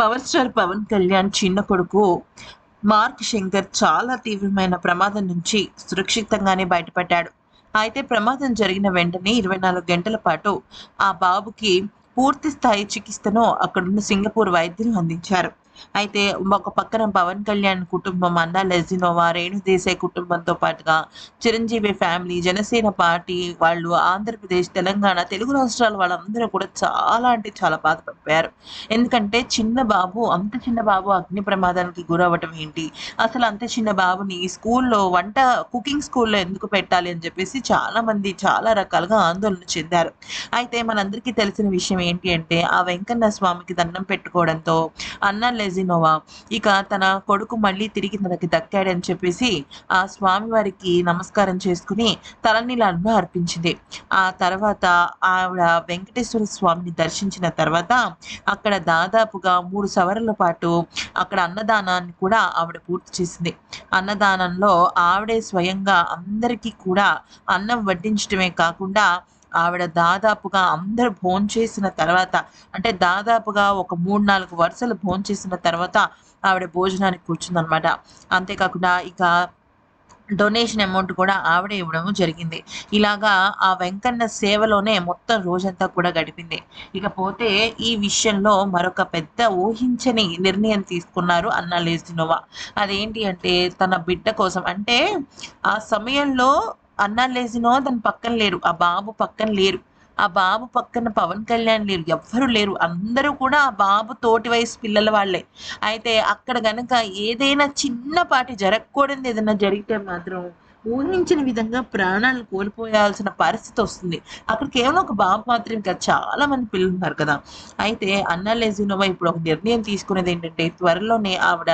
Power star Pawan Kalyan చిన్న కొడుకు mark Shankar చాలా తీవ్రమైన ప్రమాదం నుంచి సురక్షితంగానే బయటపడ్డాడు. అయితే ప్రమాదం జరిగిన వెంటనే ఇరవై నాలుగు గంటల పాటు ఆ బాబుకి పూర్తి స్థాయి చికిత్సను అక్కడున్న సింగపూర్ వైద్యులు అందించారు. అయితే ఒక పక్కన పవన్ కళ్యాణ్ కుటుంబం అన్నా లెజినోవా రేణు దేశాయ్ కుటుంబంతో పాటుగా చిరంజీవి ఫ్యామిలీ జనసేన పార్టీ వాళ్ళు ఆంధ్రప్రదేశ్ తెలంగాణ తెలుగు రాష్ట్రాల వాళ్ళందరూ కూడా చాలా అంటే చాలా బాధపడిపోయారు ఎందుకంటే చిన్న బాబు అంత చిన్న బాబు అగ్ని ప్రమాదానికి గురవ్వటం ఏంటి? అసలు అంత చిన్న బాబుని స్కూల్లో వంట కుకింగ్ స్కూల్లో ఎందుకు పెట్టాలి అని చెప్పేసి చాలా మంది చాలా రకాలుగా ఆందోళన చెందారు. అయితే మనందరికీ తెలిసిన విషయం ఏంటి అంటే ఆ వెంకన్న స్వామికి దండం పెట్టుకోవడంతో అన్న లెజినోవా ఇక తన కొడుకు మళ్ళీ తిరిగి తనకి దక్కాడని చెప్పేసి ఆ స్వామి వారికి నమస్కారం చేసుకుని తలనీలాలను అర్పించింది. ఆ తర్వాత ఆవిడ వెంకటేశ్వర స్వామిని దర్శించిన తర్వాత అక్కడ దాదాపుగా మూడు సవరల పాటు అక్కడ అన్నదానాన్ని కూడా ఆవిడ పూర్తి చేసింది. అన్నదానంలో ఆవిడే స్వయంగా అందరికీ కూడా అన్నం వడ్డించడమే కాకుండా ఆవిడ దాదాపుగా అందరు భోంచేసిన తర్వాత అంటే దాదాపుగా ఒక మూడు నాలుగు వరుసలు భోంచేసిన తర్వాత ఆవిడ భోజనానికి కూర్చుందనమాట అంతేకాకుండా ఇక డొనేషన్ అమౌంట్ కూడా ఆవిడ ఇవ్వడం జరిగింది. ఇలాగా ఆ వెంకన్న సేవలోనే మొత్తం రోజంతా కూడా గడిపింది. ఇకపోతే ఈ విషయంలో మరొక పెద్ద ఊహించని నిర్ణయం తీసుకున్నారు అన్న లేజినోవా. అదేంటి అంటే తన బిడ్డ కోసం అంటే ఆ సమయంలో అన్న లేజినో తన పక్కన లేరు. ఆ బాబు పక్కన లేరు. ఆ బాబు పక్కన పవన్ కళ్యాణ్ లేరు. ఎవ్వరు లేరు. అందరూ కూడా ఆ బాబు తోటి వయసు పిల్లల వాళ్ళే. అయితే అక్కడ గనక ఏదైనా చిన్నపాటి జరగకూడదు ఏదైనా జరిగితే మాత్రం ఊహించిన విధంగా ప్రాణాలు కోల్పోయాల్సిన పరిస్థితి వస్తుంది. అక్కడ కేవలం ఒక బాబు మాత్రం కాదు చాలా మంది పిల్లలు ఉన్నారు కదా. అయితే అన్న లెజినోవా ఇప్పుడు ఒక నిర్ణయం తీసుకునేది ఏంటంటే త్వరలోనే ఆవిడ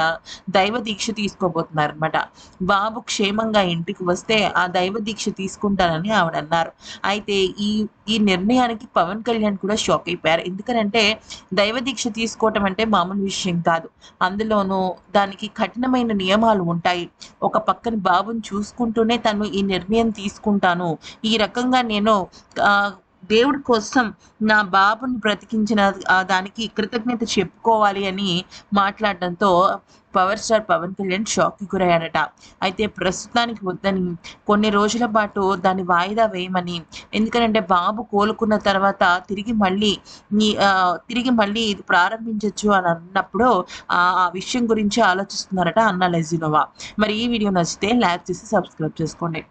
దైవ దీక్ష తీసుకోబోతున్నారు అనమాట బాబు క్షేమంగా ఇంటికి వస్తే ఆ దైవ దీక్ష తీసుకుంటానని ఆవిడ అన్నారు. అయితే ఈ ఈ నిర్ణయానికి పవన్ కళ్యాణ్ కూడా షాక్ అయిపోయారు. ఎందుకంటే దైవ దీక్ష తీసుకోవటం అంటే మామూలు విషయం కాదు. అందులోనూ దానికి కఠినమైన నియమాలు ఉంటాయి. ఒక పక్కన బాబుని అనుకుంటూనే తను ఈ నిర్ణయం తీసుకుంటాను. ఈ రకంగా నేను దేవుడి కోసం నా బాబుని బ్రతికించిన దానికి కృతజ్ఞత చెప్పుకోవాలి అని మాట్లాడడంతో పవర్ స్టార్ పవన్ కళ్యాణ్ షాక్కి గురయ్యాడట. అయితే ప్రస్తుతానికి వద్దని కొన్ని రోజుల పాటు దాన్ని వాయిదా వేయమని ఎందుకంటే బాబు కోలుకున్న తర్వాత తిరిగి మళ్ళీ తిరిగి మళ్ళీ ఇది ప్రారంభించవచ్చు అని అన్నప్పుడు ఆ విషయం గురించి ఆలోచిస్తున్నారట అన్న లెజినోవా. మరి ఈ వీడియో నచ్చితే లైక్ చేసి సబ్స్క్రైబ్ చేసుకోండి.